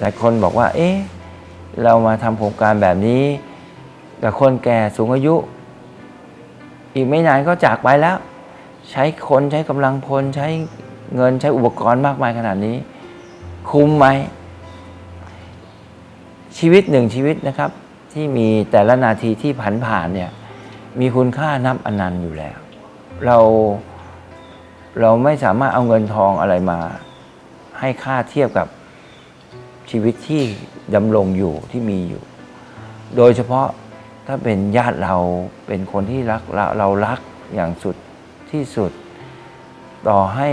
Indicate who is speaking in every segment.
Speaker 1: หลายคนบอกว่า เอ๊ะ เรามาทำโครงการแบบนี้ กับคนแก่สูงอายุ อีกไม่นานก็จากไปแล้ว ใช้คนใช้กำลังพลใช้เงินใช้อุปกรณ์มากมายขนาดนี้ คุ้มไหม ชีวิตหนึ่งชีวิตนะครับ ที่มีแต่ละนาทีที่ผ่านผ่านเนี่ยมีคุณค่านับอนันต์อยู่แล้ว เราเราไม่สามารถเอาเงินทองอะไรมา ให้ค่าเทียบกับ ชีวิตที่ดำรงอยู่ที่มีอยู่ โดยเฉพาะถ้าเป็นญาติเราเป็นคนที่รักเราเรารักอย่างสุดที่สุด ต่อให้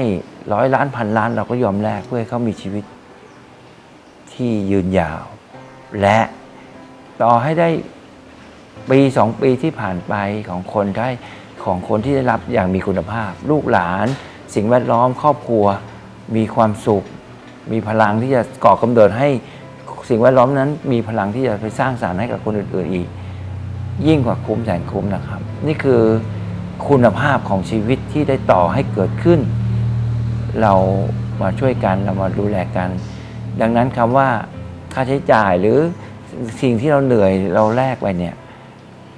Speaker 1: ร้อยล้านพันล้านเราก็ยอมแลกเพื่อให้เขามีชีวิตที่ยืนยาว และต่อให้ได้ปีสองปีที่ผ่านไปของคนได้ของคนที่ได้รับอย่างมีคุณภาพ ลูกหลาน สิ่งแวดล้อมครอบครัวมีความสุข มีพลังที่จะก่อกำเนิดให้สิ่งแวดล้อมนั้น มีพลังที่จะไปสร้างสารรค์ให้กับคนอื่นๆอีก ยิ่งกว่าคุ้มแสนคุ้มนะครับ นี่คือคุณภาพของชีวิตที่ได้ต่อให้เกิดขึ้น เรามาช่วยกันเรามาดูแลกัน ดังนั้นคำว่าค่าใช้จ่ายหรือสิ่งที่เราเหนื่อยเราแลกไปเนี่ย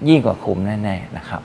Speaker 1: ยิ่งกว่าคุ้มแน่ๆนะครับ